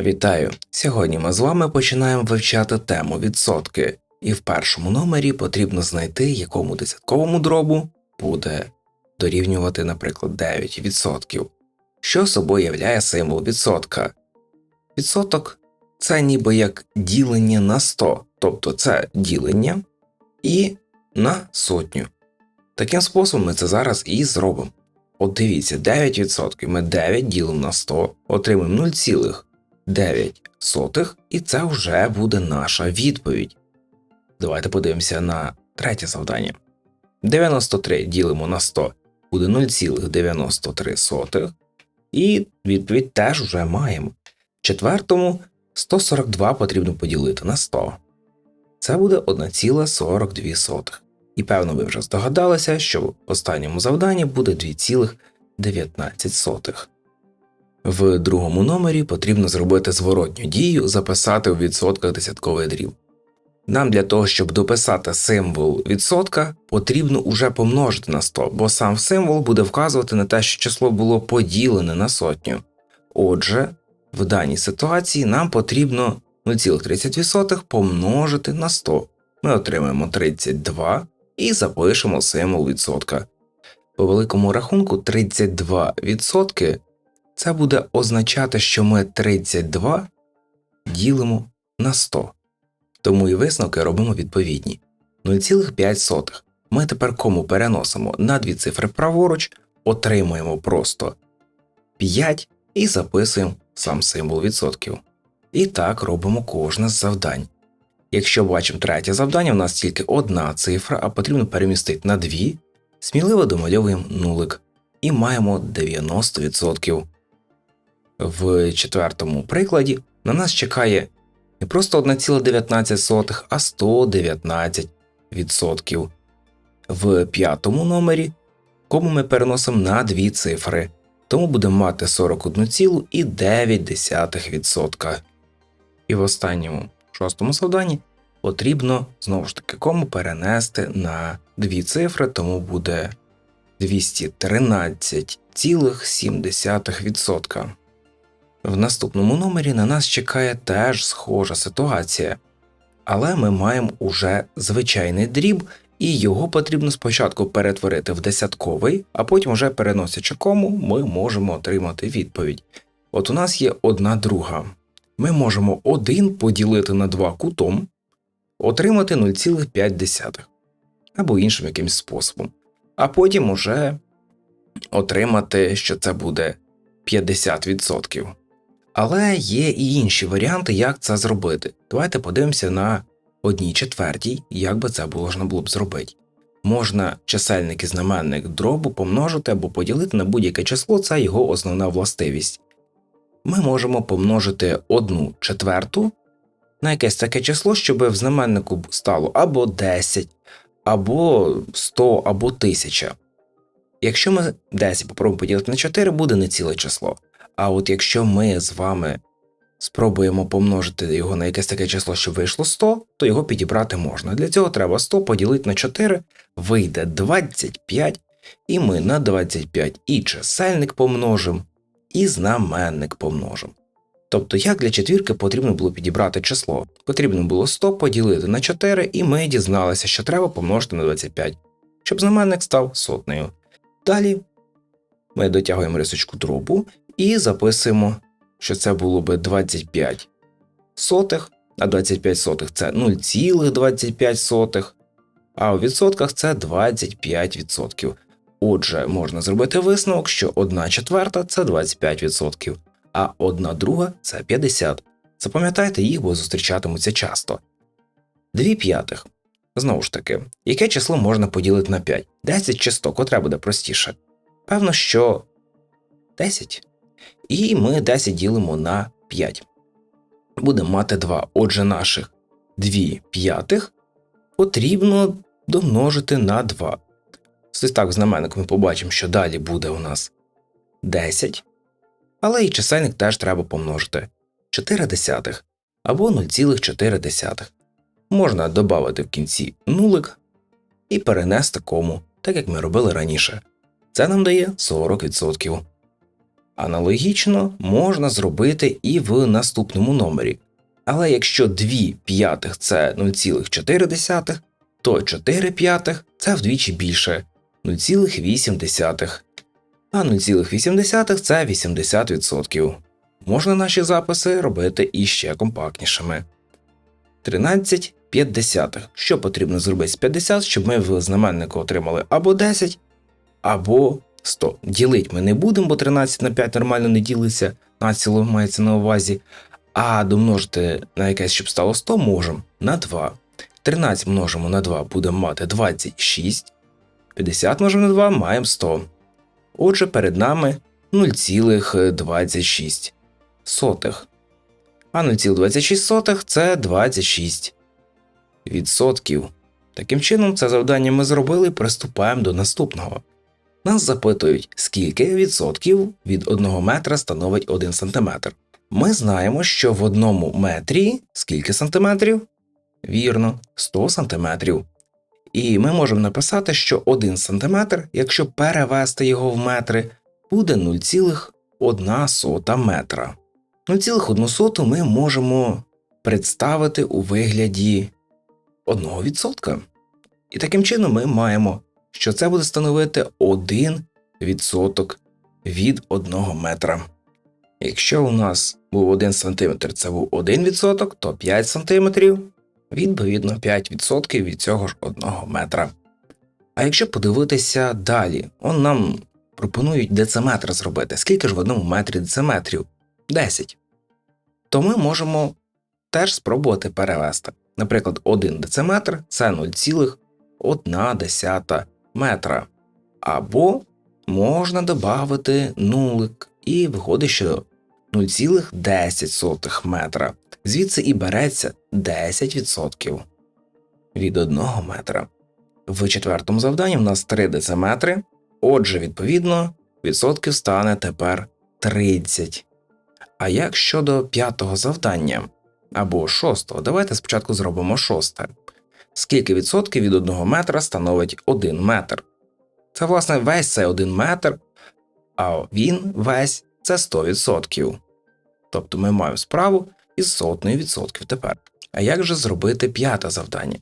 Вітаю! Сьогодні ми з вами починаємо вивчати тему відсотки, і в першому номері потрібно знайти, якому десятковому дробу буде дорівнювати, наприклад, 9%. Що собою являє символ відсотка? Відсоток це ніби як ділення на 100, тобто це ділення і на сотню. Таким способом ми це зараз і зробимо. От дивіться, 9%. Ми 9 ділимо на 100, отримаємо 0,9, і це вже буде наша відповідь. Давайте подивимося на третє завдання. 93 ділимо на 100 буде 0,93. І відповідь теж вже маємо. Четвертому 142 потрібно поділити на 100. Це буде 1,42. І певно ви вже здогадалися, що в останньому завданні буде 2,19. В другому номері потрібно зробити зворотню дію, записати у відсотках десятковий дріб. Нам для того, щоб дописати символ відсотка, потрібно уже помножити на 100, бо сам символ буде вказувати на те, що число було поділене на сотню. Отже, в даній ситуації нам потрібно 0,30 помножити на 100. Ми отримаємо 32 і запишемо символ відсотка. По великому рахунку 32% це буде означати, що ми 32 ділимо на 100. Тому і висновки робимо відповідні. 0,5 ми тепер кому переносимо на дві цифри праворуч, отримуємо просто 5 і записуємо сам символ відсотків. І так робимо кожне з завдань. Якщо бачимо третє завдання, у нас тільки одна цифра, а потрібно перемістити на дві, сміливо домальовуємо нулик і маємо 90%. В четвертому прикладі на нас чекає не просто 1,19, а 119%. В п'ятому номері кому ми переносимо на дві цифри, тому будемо мати 41,9%. І в останньому шостому завданні потрібно знову ж таки кому перенести на дві цифри, тому буде 213,7%. В наступному номері на нас чекає теж схожа ситуація, але ми маємо уже звичайний дріб, і його потрібно спочатку перетворити в десятковий, а потім, вже переносячи кому, ми можемо отримати відповідь. От у нас є одна друга. Ми можемо 1 поділити на 2 кутом, отримати 0,5 або іншим якимось способом, а потім уже отримати, що це буде 50%. Але є і інші варіанти, як це зробити. Давайте подивимося на одній четвертій, як би це можна було б зробити. Можна чисельник і знаменник дробу помножити або поділити на будь-яке число, це його основна властивість. Ми можемо помножити одну четверту на якесь таке число, щоб в знаменнику стало або 10, або 100, або 1000. Якщо ми 10 попробуємо поділити на 4, буде не ціле число. А от якщо ми з вами спробуємо помножити його на якесь таке число, що вийшло 100, то його підібрати можна. Для цього треба 100 поділити на 4, вийде 25, і ми на 25 і чисельник помножимо, і знаменник помножимо. Тобто, як для четвірки потрібно було підібрати число. Потрібно було 100 поділити на 4, і ми дізналися, що треба помножити на 25, щоб знаменник став сотнею. Далі ми дотягуємо рисочку дробу і записуємо, що це було би 25 сотих, а 25 сотих це 0,25, а у відсотках це 25%. Отже, можна зробити висновок, що 1 четверта це 25%, а 1 друга це 50%. Запам'ятайте їх, бо зустрічатимуться часто. 2 п'ятих. Знову ж таки, яке число можна поділити на 5? 10 чи 100, котре буде простіше? Певно, що 10. І ми 10 ділимо на 5. Будемо мати 2. Отже, наших 2 п'ятих потрібно домножити на 2. Ось так в знаменнику ми побачимо, що далі буде у нас 10. Але і чисельник теж треба помножити 4 десятих або 0,4. Можна додати в кінці нулик і перенести кому, так як ми робили раніше. Це нам дає 40%. Аналогічно можна зробити і в наступному номері. Але якщо 2 п'ятих це 0,4, то 4 п'ятих це вдвічі більше 0,8. А 0,8 це 80%. Можна наші записи робити іще компактнішими. 13 50. Що потрібно зробити з 50, щоб ми в знаменнику отримали або 10, або 100. Ділить ми не будемо, бо 13 на 5 нормально не ділиться, націло мається на увазі. А домножити на якесь, щоб стало 100, можемо на 2. 13 множимо на 2 будемо мати 26. 50 множимо на 2 маємо 100. Отже, перед нами 0,26 сотих. А 0,26 це 26 відсотків. Таким чином, це завдання ми зробили і приступаємо до наступного. Нас запитують, скільки відсотків від 1 метра становить 1 сантиметр. Ми знаємо, що в одному метрі скільки сантиметрів? Вірно, 100 сантиметрів. І ми можемо написати, що 1 сантиметр, якщо перевести його в метри, буде 0,1 метра. 0,1 ми можемо представити у вигляді 1%. І таким чином ми маємо, що це буде становити 1% від 1 метра. Якщо у нас був 1 см, це був 1%, то 5 см відповідно 5% від цього ж 1 метра. А якщо подивитися далі, он нам пропонують дециметр зробити. Скільки ж в одному метрі дециметрів? 10. То ми можемо теж спробувати перевести. Наприклад, 1 дециметр це 0,1 метра. Або можна додати нулик, і виходить, що 0,10 метра. Звідси і береться 10% від 1 метра. В четвертому завданні в нас 3 дециметри, отже, відповідно, відсотків стане тепер 30. А як щодо п'ятого завдання або шостого, давайте спочатку зробимо шосте. Скільки відсотків від 1 метра становить 1 метр? Це, власне, весь цей 1 метр, а він весь це 100%. Тобто ми маємо справу із сотнею відсотків тепер. А як же зробити п'яте завдання?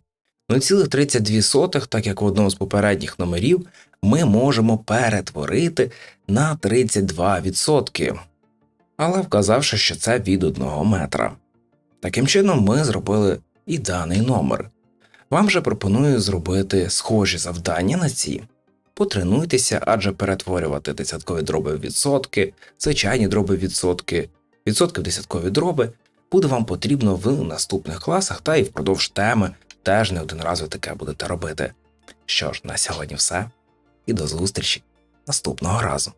0,32, так як в одному з попередніх номерів, ми можемо перетворити на 32%, але вказавши, що це від 1 метра. Таким чином, ми зробили і даний номер. Вам же пропоную зробити схожі завдання на ці. Потренуйтеся, адже перетворювати десяткові дроби в відсотки, звичайні дроби в відсотки, відсотки в десяткові дроби буде вам потрібно в наступних класах та і впродовж теми теж не один раз ви таке будете робити. Що ж, на сьогодні все, і до зустрічі наступного разу.